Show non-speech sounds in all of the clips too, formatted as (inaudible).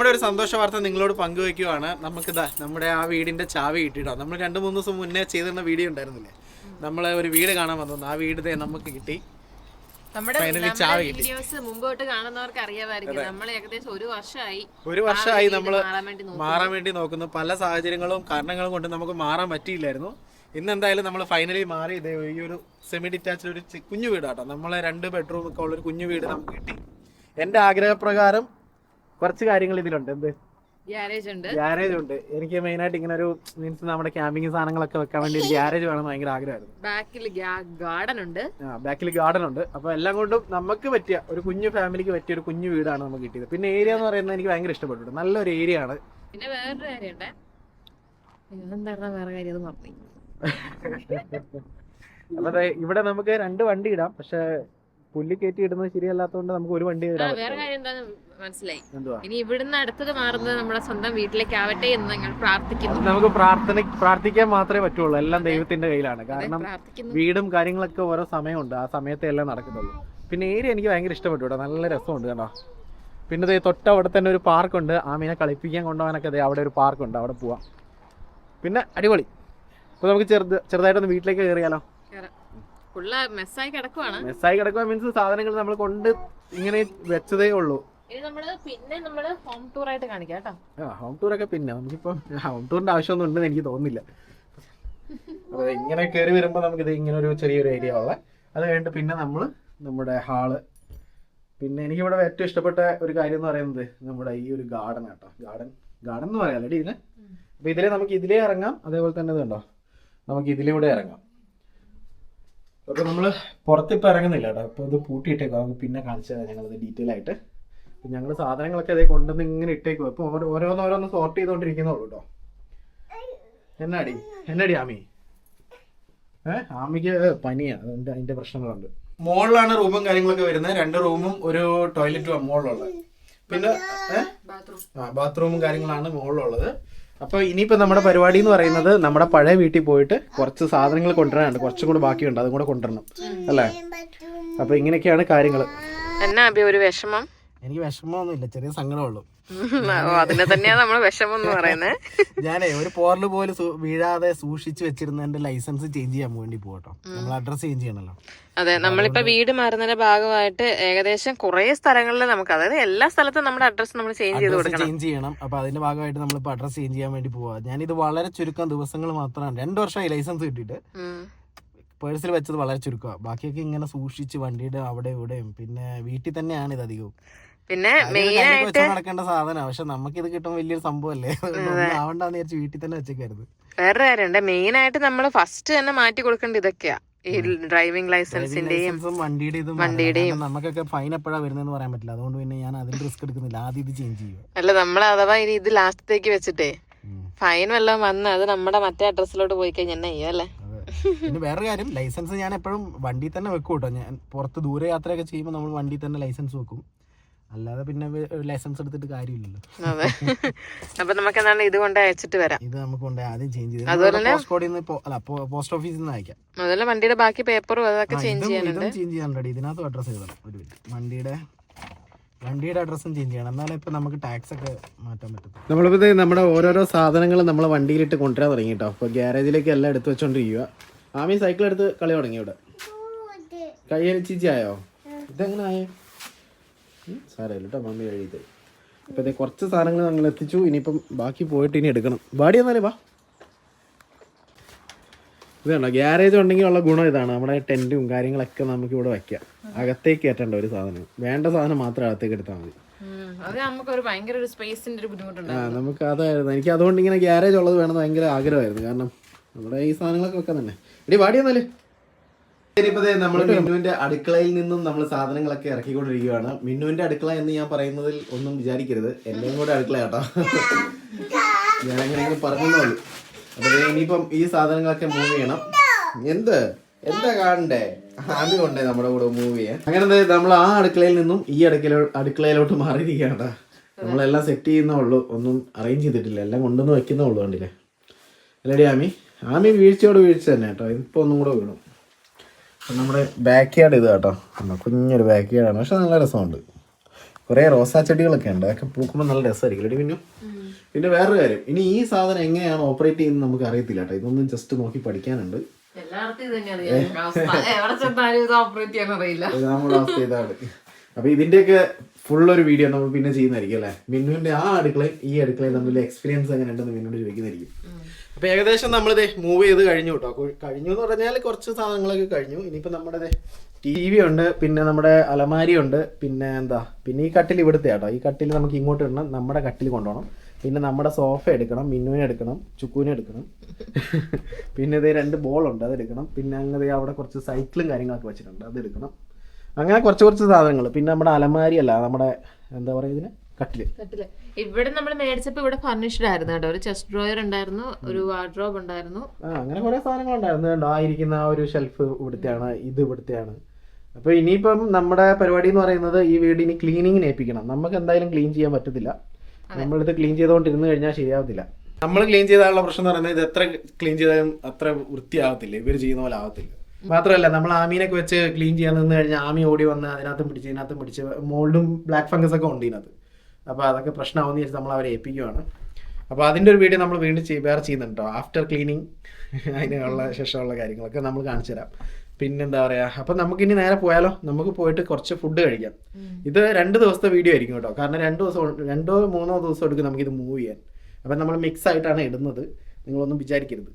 നമ്മുടെ ഒരു സന്തോഷ വാർത്ത നിങ്ങളോട് പങ്കുവെക്കുവാണ്. നമുക്ക് ഇതാ നമ്മുടെ ആ വീടിന്റെ ചാവി കിട്ടിയിട്ടോ? നമ്മൾ രണ്ട് മൂന്ന് ദിവസം മുന്നേ ചെയ്തിരുന്ന വീഡിയോ ഉണ്ടായിരുന്നില്ലേ? നമ്മൾ ഒരു വീട് കാണാൻ വന്നു ആ വീട് നമുക്ക് കിട്ടി. നമ്മുടെ വീഡിയോസ് മുമ്പോട്ട് കാണുന്നവർക്ക് അറിയാമായിരിക്കും. നമ്മൾ ഏകദേശം ഒരു വർഷമായി ഒരു വർഷമായി നമ്മൾ മാറാൻ വേണ്ടി നോക്കുന്നു. പല സാഹചര്യങ്ങളും കാരണങ്ങളും കൊണ്ട് നമുക്ക് മാറാൻ പറ്റിയില്ലായിരുന്നു. ഇന്ന് എന്തായാലും നമ്മൾ ഫൈനലി മാറി ഇതേ ഈ ഒരു സെമി ഡിറ്റാച്ച്ഡ് ഒരു കുഞ്ഞു വീടാട്ടോ. നമ്മളെ രണ്ട് ബെഡ്റൂം ഒക്കെ ഉള്ള ഒരു കുഞ്ഞു വീട് നമുക്ക് കിട്ടി. എന്റെ ആഗ്രഹപ്രകാരം കുറച്ച് കാര്യങ്ങൾ ഇതിലുണ്ട്. എന്ത്? ഗ്യാരേജ് ഉണ്ട്. ഗ്യാരേജ് ഉണ്ട്. എനിക്ക് മെയിനായിട്ട് ഇങ്ങനെ ഒരു മീൻസ് നമ്മുടെ ക്യാമ്പിങ് സാധനങ്ങളൊക്കെ വെക്കാൻ വേണ്ടി ഒരു ഗ്യാരേജ് വേണം ഭയങ്കര ആഗ്രഹമായിരുന്നു. ബാക്കിൽ ഗാർഡൻ ഉണ്ട്. ബാക്കിൽ ഗാർഡൻ ഉണ്ട്. അപ്പൊ എല്ലാം കൊണ്ടും നമുക്ക് പറ്റിയ ഒരു കുഞ്ഞു ഫാമിലിക്ക് പറ്റിയ ഒരു കുഞ്ഞു വീടാണ് നമുക്ക് കിട്ടിയത്. പിന്നെ ഏരിയ എന്ന് പറയുന്നത് എനിക്ക് ഭയങ്കര ഇഷ്ടപ്പെട്ടു നല്ലൊരു ഏരിയ ആണ്. പിന്നെ വേറൊരു കാര്യമുണ്ട് എന്തായിരുന്നു വേറെ കാര്യം അത് മറന്നു. അപ്പൊ ഇവിടെ നമുക്ക് രണ്ട് വണ്ടി ഇടാം. പക്ഷെ പുല്ലി കയറ്റി ഇടുന്നത് ശരിയല്ലാത്തതുകൊണ്ട് നമുക്ക് ഒരു വണ്ടി വേറെ കാര്യം എന്താന്ന് മനസ്സിലായി. എന്തുവാ? ഇനി ഇവിടുന്ന് അടുത്തത് മാറുന്നത് നമ്മുടെ സ്വന്തം വീട്ടിലേക്ക് ആവട്ടെ എന്ന് ഞങ്ങൾ പ്രാർത്ഥിക്കുന്നു. നമുക്ക് പ്രാർത്ഥന പ്രാർത്ഥിക്കാൻ മാത്രമേ പറ്റുള്ളൂ. എല്ലാം ദൈവത്തിന്റെ കയ്യിലാണ്. കാരണം വീടും കാര്യങ്ങളൊക്കെ ഓരോ സമയമുണ്ട്. ആ സമയത്തെ എല്ലാം നടക്കുന്നുള്ളൂ പിന്നെ ഏരിയ എനിക്ക് ഭയങ്കര ഇഷ്ടപ്പെട്ടു കേട്ടോ. നല്ല രസമുണ്ട് കേട്ടോ. പിന്നെ ദേ തൊട്ട് അവിടെ തന്നെ ഒരു പാർക്കുണ്ട്. മീനെ കളിപ്പിക്കാൻ കൊണ്ടുപോകാനൊക്കെ ദേ അവിടെ ഒരു പാർക്കുണ്ട്. അവിടെ പോവാം. പിന്നെ അടിപൊളി. അപ്പോൾ നമുക്ക് ചെറുത് ചെറുതായിട്ടൊന്ന് വീട്ടിലേക്ക് കയറിയാലോ? മെസ്സായി കിടക്കുവാണ്. മെസ്സായി കിടക്കുക മീൻസ് സാധനങ്ങൾ നമ്മൾ കൊണ്ട് ഇങ്ങനെ വെച്ചതേ ഉള്ളൂ. പിന്നെ നമ്മൾ ഹോം ടൂർ ആയിട്ട് കാണിക്കാം കേട്ടോ. ആ ഹോം ഒക്കെ പിന്നെ. നമുക്കിപ്പം ഹോം ടൂറിന്റെ ആവശ്യമൊന്നും ഉണ്ടെന്ന് എനിക്ക് തോന്നുന്നില്ല. അപ്പോൾ ഇങ്ങനെ കയറി വരുമ്പോൾ നമുക്കിത് ഇങ്ങനെ ഒരു ചെറിയൊരു ഏരിയ ഉള്ള. അത് കഴിഞ്ഞിട്ട് പിന്നെ നമ്മൾ നമ്മുടെ ഹാൾ. പിന്നെ എനിക്കിവിടെ ഏറ്റവും ഇഷ്ടപ്പെട്ട ഒരു കാര്യം എന്ന് പറയുന്നത് നമ്മുടെ ഈ ഒരു ഗാർഡൻ കേട്ടോ ഗാർഡൻ ഗാർഡൻ എന്ന് പറയാം അല്ലേ ഇതിന്? അപ്പോൾ ഇതിലെ നമുക്ക് ഇതിലേ ഇറങ്ങാം. അതേപോലെ തന്നെ ഇതുണ്ടോ? കണ്ടോ നമുക്ക് ഇതിലൂടെ ഇറങ്ങാം. അപ്പോൾ നമ്മൾ പുറത്തിപ്പോൾ ഇറങ്ങുന്നില്ല കേട്ടോ. അപ്പോൾ ഇത് പൂട്ടിയിട്ടേക്കും നമുക്ക് പിന്നെ കാണിച്ചു തരാം ഞങ്ങളത് ഡീറ്റെയിൽ ആയിട്ട്. ഞങ്ങൾ സാധനങ്ങളൊക്കെ അതേ കൊണ്ടുവന്ന് ഇങ്ങനെ ഇട്ടേക്കും അപ്പോൾ ഓരോന്ന് ഓരോന്നോരോന്ന് സോർട്ട് ചെയ്തുകൊണ്ടിരിക്കുന്നുള്ളൂ കേട്ടോ. എന്നാടി? എന്നാടി ആമി? ഏ? ആമിക്ക് പനിയാ. അതുകൊണ്ട് അതിന്റെ പ്രശ്നങ്ങളുണ്ട്. മുകളിലാണ് റൂമും കാര്യങ്ങളൊക്കെ വരുന്നത്. രണ്ട് റൂമും ഒരു ടോയ്ലറ്റും മുകളിലുള്ളത് പിന്നെ ബാത്റൂം ആ ബാത്റൂമും കാര്യങ്ങളാണ് മുകളിലുള്ളത് അപ്പൊ ഇനിയിപ്പോ നമ്മുടെ പരിപാടി എന്ന് പറയുന്നത് നമ്മുടെ പഴയ വീട്ടിൽ പോയിട്ട് കുറച്ച് സാധനങ്ങൾ കൊണ്ടുവരാനുണ്ട്. കുറച്ചും കൂടെ ബാക്കിയുണ്ട്. അതും കൂടെ കൊണ്ടുവരണം. അല്ലേ? അപ്പൊ ഇങ്ങനെയൊക്കെയാണ് കാര്യങ്ങൾ എന്നാ അഭി ഒരു വിഷമം? എനിക്ക് വിഷമമൊന്നുമില്ല. ചെറിയ സങ്കടമുള്ളൂ അതിനെ തന്നെയാ നമ്മൾ വിഷമം എന്ന് പറയുന്നത് ഞാനേ ഒരു പോറൽ പോലും വീഴാതെ സൂക്ഷിച്ചു വെച്ചിരുന്നതിന്റെ ലൈസൻസ് ചേഞ്ച് ചെയ്യാൻ വേണ്ടി പോകട്ടോ നമ്മൾ അഡ്രസ് ചേഞ്ച് ചെയ്യണല്ലോ. അതെ നമ്മളിപ്പോ വീട് മാറുന്നതിന്റെ ഭാഗമായിട്ട് ഏകദേശം കുറെ സ്ഥലങ്ങളിൽ നമുക്ക് അതായത് എല്ലാ സ്ഥലത്തും നമ്മുടെ അഡ്രസ് നമ്മൾ ചേഞ്ച് ചെയ്ത് കൊടുക്കണം. ചേഞ്ച് ചെയ്യണം. അപ്പൊ അതിന്റെ ഭാഗമായിട്ട് നമ്മൾ നമ്മളിപ്പോ അഡ്രസ് ചേഞ്ച് ചെയ്യാൻ വേണ്ടി പോവാ. ഞാനിത് വളരെ ചുരുക്കം ദിവസങ്ങൾ മാത്രമാണ് രണ്ടു വർഷമായി ലൈസൻസ് കിട്ടിയിട്ട്. പേഴ്സിൽ വെച്ചത് വളരെ ചുരുക്കമാണ് ബാക്കിയൊക്കെ ഇങ്ങനെ സൂക്ഷിച്ച് വണ്ടിയുടെ അവിടെ ഇവിടെയും. പിന്നെ വീട്ടിൽ തന്നെയാണ് ഇത് അധികവും. പിന്നെ മെയിൻ ആയിട്ട് നടക്കേണ്ട സാധനമാണ് പക്ഷെ നമുക്ക് ഇത് കിട്ടും വലിയൊരു സംഭവമല്ലേ ആവണ്ടെന്ന് വിചാരിച്ച് വീട്ടിൽ തന്നെ വെച്ചേക്കായിരുന്നു വേറെ കാര്യമുണ്ട്. മെയിൻ ആയിട്ട് നമ്മൾ ഫസ്റ്റ് തന്നെ മാറ്റി കൊടുക്കേണ്ട ഇതൊക്കെയാ. ഈ ഡ്രൈവിംഗ് ലൈസൻസിന്റെയും വണ്ടിയുടെയും വണ്ടിയുടെയും. നമുക്കൊക്കെ ഫൈൻ എപ്പോഴാ വരുന്നതെന്ന് പറയാൻ പറ്റില്ല. അതുകൊണ്ട് പിന്നെ ഞാൻ അതിൽ റിസ്ക് എടുക്കുന്നില്ല. ആദ്യം ഇത് ചേഞ്ച് ചെയ്യും അല്ല നമ്മൾ അഥവാ ഇനി ഇത് ലാസ്റ്റത്തേക്ക് വെച്ചിട്ടേ ഫൈൻ വല്ലതും വന്ന് അത് നമ്മുടെ മറ്റേ അഡ്രസ്സിലോട്ട് പോയി കഴിഞ്ഞാൽ അല്ലേ? പിന്നെ വേറെ കാര്യം. ലൈസൻസ് ഞാൻ എപ്പോഴും വണ്ടി തന്നെ വെക്കും കേട്ടോ ഞാൻ പുറത്ത് ദൂരെ യാത്രയൊക്കെ ചെയ്യുമ്പോൾ നമ്മൾ വണ്ടി തന്നെ ലൈസൻസ് വെക്കും. അല്ലാതെ പിന്നെ ലൈസൻസ് എടുത്തിട്ട് കാര്യമില്ലല്ലോ. അതെ. അപ്പൊ നമുക്ക് എന്താണ് ഇത് കൊണ്ട് അയച്ചിട്ട് വരാം. ഇത് നമുക്ക് കൊണ്ട് ആദ്യം ചേഞ്ച് ചെയ്ത് പോസ്റ്റ് കോഡിൽ നിന്ന് അല്ല പോസ്റ്റ് ഓഫീസിൽ നിന്ന് അയക്കാം. അതുപോലെ വണ്ടിയുടെ ബാക്കി പേപ്പറും അതൊക്കെ ചേഞ്ച് ചെയ്യാനുണ്ട്. ചേഞ്ച് ചെയ്യാൻ ഇതിനകത്ത് അഡ്രസ്സ് എഴുതണം. ഒരു മിനിറ്റ് വണ്ടിയുടെ വണ്ടിയുടെ അഡ്രസ്സും ചേഞ്ച് ചെയ്യണം. എന്നാലേ ഇപ്പൊ നമുക്ക് ടാക്സ് ഒക്കെ മാറ്റാൻ പറ്റും നമ്മളിപ്പോ നമ്മുടെ ഓരോരോ സാധനങ്ങൾ നമ്മൾ വണ്ടിയിലിട്ട് കൊണ്ടുവരാൻ തുടങ്ങി കേട്ടോ അപ്പൊ ഗ്യാരേജിലേക്ക് എല്ലാം എടുത്ത് വെച്ചോണ്ടിരിക്കുക ആമി സൈക്കിൾ എടുത്ത് കളി തുടങ്ങി ഇവിടെ. കയ്യരിച്ചീച്ചി ആയോ? ഇതെങ്ങനെ ആയോ സാരമില്ല കേട്ടോ മമ്മി കഴിയത് അപ്പം ഇതേ കുറച്ച് സാധനങ്ങൾ നമ്മൾ എത്തിച്ചു. ഇനിയിപ്പം ബാക്കി പോയിട്ട് ഇനി എടുക്കണം. വാടി എന്നാലേ വാ. ഇത് കണ്ടോ ഗ്യാരേജ് ഉണ്ടെങ്കിൽ ഉള്ള ഗുണം ഇതാണ്. നമ്മുടെ ടെന്റും കാര്യങ്ങളൊക്കെ നമുക്ക് ഇവിടെ വെക്കാം. അകത്തേക്ക് കയറ്റേണ്ട ഒരു സാധനം. വേണ്ട സാധനം മാത്രം അകത്തേക്ക് എടുത്താൽ മതി. നമുക്ക് അതായിരുന്നു. എനിക്ക് അതുകൊണ്ട് ഇങ്ങനെ ഗ്യാരേജ് ഉള്ളത് വേണമെന്ന് ഭയങ്കര ആഗ്രഹമായിരുന്നു. കാരണം നമ്മുടെ ഈ സാധനങ്ങളൊക്കെ വെക്കാൻ തന്നെ. ഇടി വാടി എന്നാൽ. ഇനിയിപ്പോ നമ്മൾ മിന്നുവിന്റെ അടുക്കളയിൽ നിന്നും നമ്മൾ സാധനങ്ങളൊക്കെ ഇറക്കിക്കൊണ്ടിരിക്കുകയാണ്. മിന്നുവിന്റെ അടുക്കള എന്ന് ഞാൻ പറയുന്നതിൽ ഒന്നും വിചാരിക്കരുത്. എല്ലാം കൂടെ അടുക്കള കേട്ടോ. ഞാൻ എങ്ങനെയെങ്കിലും പറഞ്ഞോളൂ അപ്പൊ ഇനിയിപ്പം ഈ സാധനങ്ങളൊക്കെ മൂവ് ചെയ്യണം. എന്ത്? എന്താ കാണണ്ടേ? ആദ്യം കൊണ്ടേ നമ്മുടെ കൂടെ മൂവ് ചെയ്യാൻ. അങ്ങനെ നമ്മൾ ആ അടുക്കളയിൽ നിന്നും ഈ അടുക്കള അടുക്കളയിലോട്ട് മാറിയിരിക്കുകയാണ്. നമ്മളെല്ലാം സെറ്റ് ചെയ്യുന്നേ ഉള്ളൂ. ഒന്നും അറേഞ്ച് ചെയ്തിട്ടില്ല. എല്ലാം കൊണ്ടുവന്ന് വെക്കുന്നേ ഉള്ളൂ കണ്ടില്ലേ? അല്ലടി ആമി? ആമി വീഴ്ചയോട് വീഴ്ച തന്നെ കേട്ടോ. ഇപ്പൊ ഒന്നും കൂടെ വീണു. നമ്മുടെ ബാക്ക് യാർഡ് ഇത് കേട്ടോ. കുഞ്ഞൊരു ബാക്ക് യാർഡാണ് പക്ഷെ നല്ല രസമുണ്ട്. കുറേ റോസാ ചെടികളൊക്കെ ഉണ്ട്. അതൊക്കെ പൂക്കുമ്പോൾ നല്ല രസമായിരിക്കും. പിന്നെ പിന്നെ വേറൊരു കാര്യം. ഇനി ഈ സാധനം എങ്ങനെയാണ് ഓപ്പറേറ്റ് ചെയ്യുന്നത് നമുക്ക് അറിയത്തില്ല കേട്ടോ. ഇതൊന്നും ജസ്റ്റ് നോക്കി പഠിക്കാനുണ്ട്. നമ്മുടെ അവസ്ഥ. ഇതാണ് അപ്പൊ ഇതിന്റെയൊക്കെ ഫുൾ ഒരു വീഡിയോ നമ്മൾ പിന്നെ ചെയ്യുന്നതായിരിക്കും അല്ലെ? മിന്നുവിന്റെ ആ അടുക്കളയും ഈ അടുക്കളയും തമ്മിൽ എക്സ്പീരിയൻസ് എങ്ങനെ ഉണ്ടെന്ന് മിന്നോട് ചോദിക്കുന്നതായിരിക്കും അപ്പൊ ഏകദേശം നമ്മളിത് മൂവ് ചെയ്ത് കഴിഞ്ഞു കേട്ടോ കഴിഞ്ഞു എന്ന് പറഞ്ഞാൽ കുറച്ച് സാധനങ്ങളൊക്കെ കഴിഞ്ഞു. ഇനിയിപ്പോ നമ്മുടെ ടി വി ഉണ്ട് പിന്നെ നമ്മുടെ അലമാരി ഉണ്ട് പിന്നെ എന്താ? പിന്നെ ഈ കട്ടിൽ ഇവിടുത്തെ കേട്ടോ ഈ കട്ടിൽ നമുക്ക് ഇങ്ങോട്ട് ഇടണം നമ്മുടെ കട്ടിൽ കൊണ്ടുപോകണം. പിന്നെ നമ്മുടെ സോഫ എടുക്കണം മിന്നുവിനെ എടുക്കണം ചുക്കുവിനെ എടുക്കണം. (laughs) പിന്നെ ഇതേ രണ്ട് ബോൾ ഉണ്ട് അത് എടുക്കണം. പിന്നെ അങ്ങനെ അവിടെ കുറച്ച് സൈക്കിളും കാര്യങ്ങളൊക്കെ വെച്ചിട്ടുണ്ട് അത് എടുക്കണം. അങ്ങനെ കുറച്ച് കുറച്ച് സാധനങ്ങൾ പിന്നെ നമ്മുടെ അലമാരി അല്ല നമ്മുടെ എന്താ പറയുക ഇതിന്? കട്ടിൽ. കട്ടിൽ. ഇവിടെ നമ്മൾ മേടിച്ചപ്പോ ഇവിടെ ഫർണിഷ്ഡ് ആയിരുന്നു കേട്ടോ. ഒരു ചെസ്റ്റ് ഡ്രോയർ ഉണ്ടായിരുന്നു ഒരു വാർഡ്രോബ് ഉണ്ടായിരുന്നു. ആ അങ്ങനെ കുറെ സാധനങ്ങൾ ഉണ്ടായിരുന്നു. കണ്ടോ ആ ഇരിക്കുന്ന ആ ഒരു ഷെൽഫ് ഇവിടുത്തെയാണ് ഇത് ഇവിടുത്തെയാണ്. അപ്പൊ ഇനിയിപ്പം നമ്മുടെ പരിപാടി എന്ന് പറയുന്നത് ഈ വീട് ഇനി ക്ലീനിങ്ങിന് ഏൽപ്പിക്കണം. നമുക്ക് എന്തായാലും ക്ലീൻ ചെയ്യാൻ പറ്റത്തില്ല. നമ്മളിത് ക്ലീൻ ചെയ്തുകൊണ്ടിരുന്ന് കഴിഞ്ഞാൽ ശരിയാവത്തില്ല. നമ്മൾ ക്ലീൻ ചെയ്താലുള്ള പ്രശ്നം എന്ന് പറയുന്നത് ഇത് എത്ര ക്ലീൻ ചെയ്താലും അത്ര വൃത്തിയാവത്തില്ല. ഇവർ ചെയ്യുന്ന പോലെ ആവത്തില്ല. മാത്രമല്ല നമ്മൾ ആമീനൊക്കെ വെച്ച് ക്ലീൻ ചെയ്യാൻ നിന്ന് കഴിഞ്ഞാൽ ആമി ഓടി വന്ന് അതിനകത്തും പിടിച്ച് ഇതിനകത്തും പിടിച്ച് മോൾഡും ബ്ലാക്ക് ഫംഗസ് ഒക്കെ ഉണ്ട് ഇതിനകത്ത്. അപ്പോൾ അതൊക്കെ പ്രശ്നമാവുന്ന ചോദിച്ചാൽ നമ്മൾ അവരെ ഏൽപ്പിക്കുവാണ്. അപ്പോൾ അതിന്റെ ഒരു വീഡിയോ നമ്മൾ വീണ്ടും വേറെ ചെയ്യുന്നുണ്ടോ ആഫ്റ്റർ ക്ലീനിങ് അതിനുള്ള ശേഷമുള്ള കാര്യങ്ങളൊക്കെ നമ്മൾ കാണിച്ചു തരാം. പിന്നെന്താ പറയാ അപ്പൊ നമുക്കിനി നേരെ പോയാലോ? നമുക്ക് പോയിട്ട് കുറച്ച് ഫുഡ് കഴിക്കാം. ഇത് രണ്ട് ദിവസത്തെ വീഡിയോ ആയിരിക്കും കേട്ടോ കാരണം രണ്ട് ദിവസം രണ്ടോ മൂന്നോ ദിവസം എടുക്കും നമുക്ക് ഇത് മൂവ് ചെയ്യാൻ. അപ്പൊ നമ്മൾ മിക്സ് ആയിട്ടാണ് ഇടുന്നത്. നിങ്ങളൊന്നും വിചാരിക്കരുത്.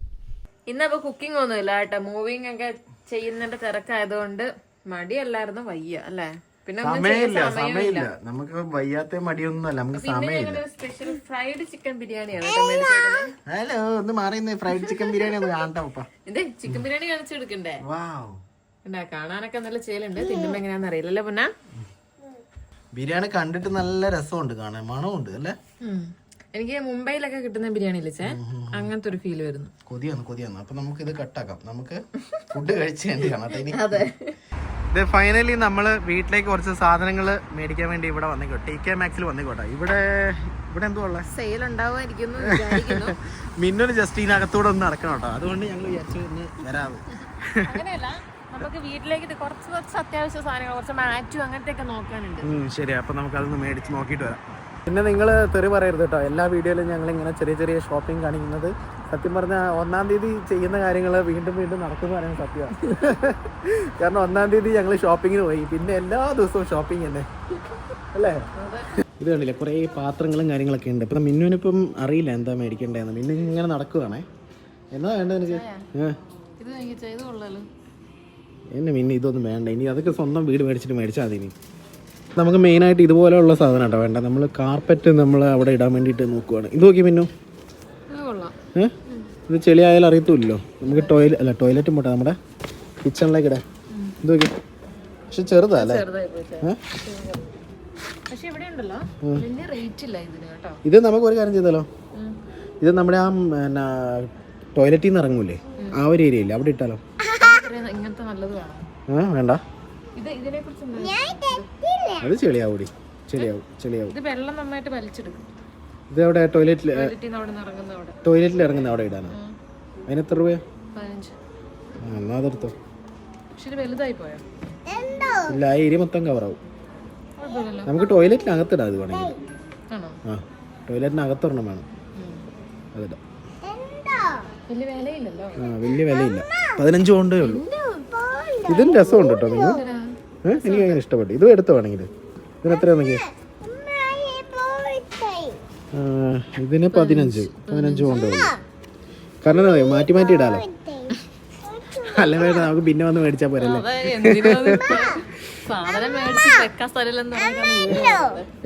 ഇന്ന് അപ്പൊ കുക്കിംഗ് ഒന്നുമില്ല കേട്ടോ. മൂവിങ് ഒക്കെ ചെയ്യുന്നതിന്റെ തിരക്കായതുകൊണ്ട് മടിയല്ലായിരുന്നു വയ്യ അല്ലേ? പിന്നെ സമയമില്ല സമയമില്ല. നമുക്ക് വയ്യാത്ത മടിയൊന്നുമല്ല. നമുക്ക് സമയമില്ല. സ്പെഷ്യൽ ഫ്രൈഡ് ചിക്കൻ ബിരിയാണിയാണ് ഹലോ ഒന്ന് മാറിയുന്ന ഫ്രൈഡ് ചിക്കൻ ബിരിയാണി ഒന്ന് കാണട്ടെ ഉപ്പ. ഇതേ ചിക്കൻ ബിരിയാണി കാണിച്ചെടുക്കണ്ടേ വാവ്. കാണാനൊക്കെ നല്ല ചേലുണ്ട്. തിന്നുമ്പോ എങ്ങനെയാന്ന് അറിയില്ലല്ലേ പൊന്നാ. ബിരിയാണി കണ്ടിട്ട് നല്ല രസമുണ്ട് കാണാൻ. മണമുണ്ട് അല്ലേ? എനിക്ക് മുംബൈയിലൊക്കെ കിട്ടുന്ന ബിരിയാണി ഇല്ലേ ചേ അങ്ങനത്തെ ഒരു ഫീൽ വരുന്നു. കൊതിയാണ് കൊതിയാണ്. അപ്പൊ നമുക്ക് ഇത് കട്ടാക്കാം നമുക്ക് ഫുഡ് കഴിച്ച് കാണട്ടെ ഇനി ഇത് ഫൈനലി നമ്മൾ വീട്ടിലേക്ക് കുറച്ച് സാധനങ്ങൾ മേടിക്കാൻ വേണ്ടി ഇവിടെ വന്നേക്കോ. T K മാക്സിൽ വന്നിക്കോട്ടെ. ഇവിടെ ഇവിടെ എന്തോ ഉള്ളത് സെയിൽ ഉണ്ടാവുമായിരിക്കുന്നു (laughs) മിന്നൊരു ജസ്റ്റ് ഇതിനകത്തൂടെ ഒന്ന് നടക്കണം കേട്ടോ. അതുകൊണ്ട് ഞങ്ങൾ വിചാരിച്ചു വരാം നമുക്ക് വീട്ടിലേക്ക് കുറച്ച് കുറച്ച് അത്യാവശ്യ സാധനങ്ങൾ കുറച്ച് മാറ്റും അങ്ങനത്തെ ഒക്കെ നോക്കാനുണ്ട് ശരി. അപ്പൊ നമുക്ക് അതൊന്ന് മേടിച്ച് നോക്കിയിട്ട് വരാം. പിന്നെ നിങ്ങൾ തെറി പറയരുത് കേട്ടോ. എല്ലാ വീഡിയോയിലും ഞങ്ങൾ ഇങ്ങനെ ചെറിയ ചെറിയ ഷോപ്പിംഗ് കാണിക്കുന്നത് സത്യം പറഞ്ഞാൽ ഒന്നാം തീയതി ചെയ്യുന്ന കാര്യങ്ങൾ വീണ്ടും വീണ്ടും നടക്കുന്നു പറയുന്നത് സത്യമാണ് (laughs) കാരണം ഒന്നാം തീയതി ഞങ്ങൾ ഷോപ്പിങ്ങിന് പോയി. പിന്നെ എല്ലാ ദിവസവും ഷോപ്പിംഗ് തന്നെ. അല്ലേ? ഇത് കണ്ടില്ലേ? കുറേ പാത്രങ്ങളും കാര്യങ്ങളൊക്കെ ഉണ്ട്. ഇപ്പം മിന്നുവിനിപ്പം അറിയില്ല എന്താ മേടിക്കേണ്ടതെന്ന്. മിന്നു ഇങ്ങനെ നടക്കുവാണേ. എന്നാ വേണ്ടത് എനിക്ക് എന്നെ മിന്നു ഇതൊന്നും വേണ്ട. ഇനി അതൊക്കെ സ്വന്തം വീട് മേടിച്ചിട്ട് മേടിച്ചാൽ മതി ഇനി. നമുക്ക് മെയിനായിട്ട് ഇതുപോലെയുള്ള സാധനം കേട്ടോ വേണ്ട നമ്മൾ കാർപ്പറ്റ് നമ്മൾ അവിടെ ഇടാൻ വേണ്ടിയിട്ട് നോക്കുവാണ്. ഇത് നോക്കി മിന്നു. ഏഹ് ഇത് ചെളി ആയാലും അറിയത്തുമില്ലല്ലോ. നമുക്ക് ടോയ്ലറ്റ് അല്ല ടോയ്ലറ്റ് പോട്ടെ നമ്മുടെ കിച്ചണിലേക്ക് ഇടാം. ഇത് നോക്കി പക്ഷെ ചെറുതാ അല്ലേ ഇത് നമുക്ക് ഒരു കാര്യം ചെയ്താലോ? ഇത് നമ്മുടെ ആ എന്നാ ടോയ്ലറ്റിൽ നിന്ന് ഇറങ്ങൂലേ? ആ ഒരു ഏരിയയില്ലേ അവിടെ ഇട്ടാലോ? ആ വേണ്ട. ഇത് ഇതിനെ കുറിച്ച് അത് ചെളിയാവൂടി. ചെളിയാവും ചെളിയാവും. ഇത് വെള്ളം നന്നായിട്ട് വലിച്ചെടുക്കും. ഇത് അവിടെ ടോയ്ലറ്റിൽ ടോയ്ലറ്റിൽ ഇറങ്ങുന്ന അവിടെ. ടോയ്ലറ്റിൽ ഇറങ്ങുന്ന അവിടെ ഇടാനോ? അതിന് എത്ര രൂപയാ? എന്നാ അതെടുത്തോ വലുതായി പോയോ? ഇല്ല ആ ഏരിയ മൊത്തം കവറാവും നമുക്ക് ടോയ്ലറ്റിനകത്തിടാം അത് വേണമെങ്കിൽ. ആ ടോയ്ലറ്റിനകത്തൊരെണ്ണം വേണം. അതിടാം. വലിയ വിലയില്ലല്ലോ. വലിയ വിലയില്ല. പതിനഞ്ച് കൊണ്ടേ ഉള്ളൂ. ഇതിന് രസമുണ്ട് കേട്ടോ നിങ്ങൾ എനിക്ക് അങ്ങനെ ഇഷ്ടപ്പെട്ടു. ഇതും എടുത്തു വേണമെങ്കിൽ. ഇതിന് എത്രയാണെങ്കിൽ ഇതിന് പതിനഞ്ച്. പതിനഞ്ച് കൊണ്ടുപോകും കാരണം എന്താ അറിയോ? മാറ്റി മാറ്റി ഇടാലോ. അല്ല വേണ്ട നമുക്ക് പിന്നെ വന്ന് മേടിച്ചാൽ പോരല്ലേ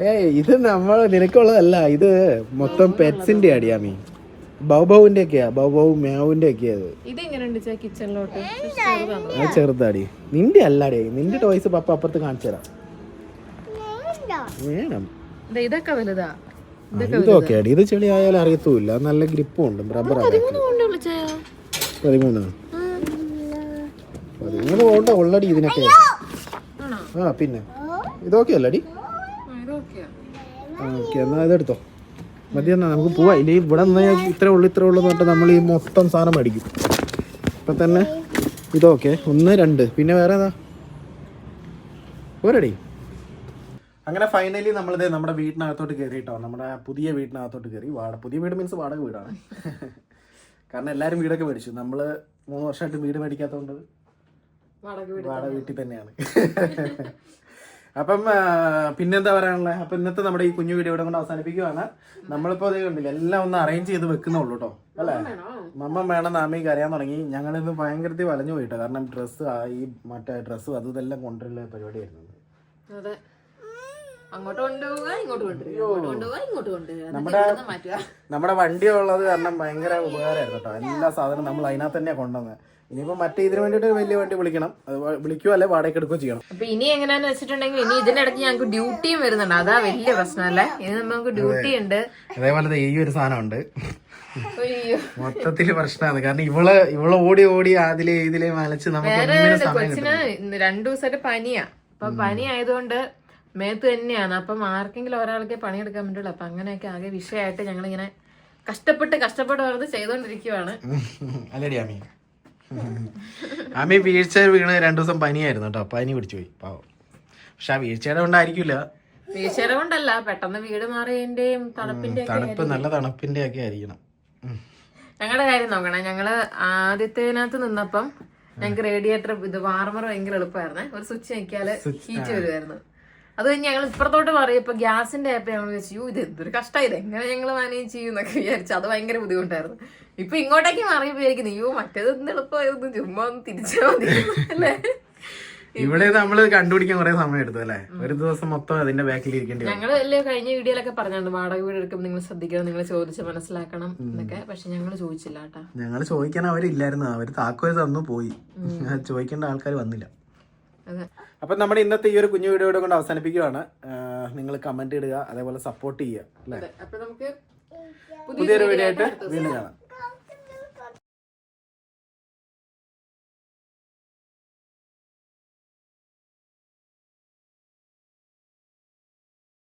ഏയ് ഇത് നമ്മൾ നിനക്കുള്ളതല്ല. ഇത് മൊത്തം പെറ്റ്സിന്റെ അടിയാമി ബൗബൗവിന്റെ ഒക്കെയാ ബൗബൗ മേവിന്റെ ഒക്കെയാ അത് കിച്ചണിലോട്ട്? അത് ചെറുതാടി. നിന്റെ അല്ലാടി നിന്റെ ടോയ്സ് പപ്പ അപ്പുറത്ത് കാണിച്ചു തരാം വേണം. ദേ ഇതൊക്കെ വലുതാ. ആ, ഇതൊക്കെ അടി ഇത് ചെളി ആയാലും അറിയത്തൂല്ല നല്ല ഗ്രിപ്പും ഉണ്ട് റബ്ബർ പതിമൂന്ന് പതിമൂന്ന്. പോകണ്ട ഉള്ളടി ഇതിനൊക്കെ. ആ പിന്നെ. ഇതൊക്കെ അല്ലടി ഓക്കെ എന്നാ ഇതെടുത്തോ. മതി എന്നാ നമുക്ക് പോവാം. ഇനി ഇവിടെ നിന്ന് ഇത്രേ ഉള്ളു ഇത്രേ ഉള്ളു എന്ന് പറഞ്ഞിട്ട് നമ്മൾ ഈ മൊത്തം സാധനം മേടിക്കും. ഇപ്പം തന്നെ ഇതൊക്കെ ഒന്ന് രണ്ട്. പിന്നെ വേറെ ഏതാ? ഒരടി. അങ്ങനെ ഫൈനലി നമ്മളിത് നമ്മുടെ വീടിനകത്തോട്ട് കയറി കേട്ടോ. നമ്മുടെ പുതിയ വീടിനകത്തോട്ട് കയറി. വാട പുതിയ വീട് മീൻസ് വാടക വീടാണ്. (laughs) കാരണം എല്ലാവരും വീടൊക്കെ മേടിച്ചു. നമ്മൾ മൂന്ന് വർഷമായിട്ട് വീട് മേടിക്കാത്തതുകൊണ്ട് വാടക വീട് വാടക വീട്ടിൽ തന്നെയാണ്. (laughs) അപ്പം പിന്നെന്താ പറയാനുള്ളത് അപ്പൊ ഇന്നത്തെ നമ്മുടെ ഈ കുഞ്ഞു വീഡിയോ ഇവിടെ കൊണ്ട് അവസാനിപ്പിക്കുവാണ്. നമ്മളിപ്പോ അതേ കണ്ടില്ല എല്ലാം ഒന്ന് അറേഞ്ച് ചെയ്ത് വെക്കുന്നുള്ളൂ കേട്ടോ അല്ലേ? മമ്മ വേണം നാമയ്ക്ക് അറിയാൻ തുടങ്ങി. ഞങ്ങളിന്ന് ഭയങ്കരത്തിൽ വലഞ്ഞു പോയിട്ടോ. കാരണം ഡ്രസ്സ് ഈ മറ്റേ ഡ്രസ്സും അതും ഇതെല്ലാം കൊണ്ടുവരുന്ന പരിപാടിയായിരുന്നു. നമ്മുടെ- നമ്മുടെ വണ്ടി ഉള്ളത് കാരണം ഭയങ്കര ഉപകാരമായിരുന്നു കേട്ടോ എല്ലാ സാധനവും നമ്മൾ അതിനകത്ത് തന്നെയാണ് കൊണ്ടുവന്നത്. ഇനിയിപ്പോൾ മറ്റേ ഇതിന് വേണ്ടിയിട്ട് വലിയ വണ്ടി വിളിക്കണം. അത് വിളിക്കുകയോ അല്ലെ വാടക എടുക്കുകയോ ചെയ്യണം? അപ്പൊ ഇനി എങ്ങനെയാന്ന് വെച്ചിട്ടുണ്ടെങ്കിൽ ഇനി ഇതിനിടയ്ക്ക് ഞങ്ങൾക്ക് ഡ്യൂട്ടിയും വരുന്നുണ്ട്. അതാ വലിയ പ്രശ്നമല്ലേ? ഇനി നമുക്ക് ഡ്യൂട്ടി ഉണ്ട്. അതേപോലെ ഈ ഒരു സാധനമുണ്ട്. അയ്യോ. മൊത്തത്തിൽ പ്രശ്നമാണ്. കാരണം ഇവൾ ഇവൾ ഓടി ഓടി അതിലെ ഇതിലെ മലച്ച് നമുക്ക് കൊച്ചിന് രണ്ടു ദിവസമായിട്ട് പനിയാ. അപ്പൊ പനി ആയതുകൊണ്ട് മേത്ത് തന്നെയാണ്. അപ്പം ആർക്കെങ്കിലും ഒരാൾക്ക് പണിയെടുക്കാൻ പറ്റുള്ളൂ അപ്പൊ അങ്ങനെയൊക്കെ ആകെ വിഷയമായിട്ട് ഞങ്ങളിങ്ങനെ കഷ്ടപ്പെട്ട് കഷ്ടപ്പെട്ട് വെറുതെ ചെയ്തോണ്ടിരിക്കുവാണ്. അല്ലേടി (laughs) ആമി വീഴ്ച വീണ് രണ്ടു ദിവസം പനിയായിരുന്നു കേട്ടോ. പനി പിടിച്ചു പോയി. പാവം. പക്ഷെ ആ വീഴ്ചയുടെ കൊണ്ടായിരിക്കില്ല. വീഴ്ചയുടെ കൊണ്ടല്ല. പെട്ടെന്ന് വീട് മാറിയതിന്റെയും തണുപ്പിന്റെ തണുപ്പ് നല്ല തണുപ്പിന്റെ ഒക്കെ ആയിരിക്കണം ഞങ്ങളുടെ കാര്യം നോക്കണേ. ഞങ്ങൾ ആദ്യത്തേനകത്ത് നിന്നപ്പം ഞങ്ങൾക്ക് റേഡിയേറ്റർ ഇത് വാർമർ ഭയങ്കര എളുപ്പമായിരുന്നേ. ഒരു സ്വിച്ച് ഞെക്കിയാൽ ഹീറ്റ് വരുമായിരുന്നു അത് കഴിഞ്ഞ് ഞങ്ങൾ ഇപ്പുറത്തോട്ട് പറയും ഇപ്പൊ ഗ്യാസിന്റെ ആപ്പ് ഞങ്ങൾ വെച്ചു "യ്യോ, ഇത് എന്തൊരു കഷ്ടം. ഇത് എങ്ങനെ ഞങ്ങൾ മാനേജ് ചെയ്യും എന്നൊക്കെ വിചാരിച്ചു അത് ഭയങ്കര ബുദ്ധിമുട്ടായിരുന്നു. ഇപ്പൊ ഇങ്ങോട്ടേക്ക് മാറി പോയിരിക്കുന്നു അയ്യോ മറ്റേത് എന്ത് എളുപ്പമായിരുന്നു ചുമ്മാ ഒന്ന് തിരിച്ചാൽ മതി അല്ലേ? ഇവിടെ നമ്മൾ കണ്ടുപിടിക്കാൻ കുറെ സമയം എടുത്തു അല്ലേ? ഒരു ദിവസം മൊത്തം അതിന്റെ ബാക്കിൽ ഇരിക്കേണ്ടി അല്ലേ കഴിഞ്ഞ വീഡിയോയിലൊക്കെ പറഞ്ഞാണ് വാടക വീട് എടുക്കുമ്പോൾ നിങ്ങൾ ശ്രദ്ധിക്കണം നിങ്ങൾ ചോദിച്ച് മനസ്സിലാക്കണം എന്നൊക്കെ. പക്ഷെ ഞങ്ങൾ ചോദിച്ചില്ല കേട്ടാ. ഞങ്ങൾ ചോദിക്കാൻ അവരില്ലായിരുന്നു. അവർ താക്കോൽ തന്നു പോയി. ചോദിക്കേണ്ട ആൾക്കാർ വന്നില്ല. അപ്പൊ നമ്മുടെ ഇന്നത്തെ ഈ ഒരു കുഞ്ഞു വീഡിയോ കൊണ്ട് അവസാനിപ്പിക്കുകയാണ് നിങ്ങൾ കമന്റ് ഇടുക അതേപോലെ സപ്പോർട്ട് ചെയ്യുക അല്ലേ? അപ്പൊ നമുക്ക് പുതിയൊരു വീഡിയോ ആയിട്ട് വീണ്ടും കാണാം.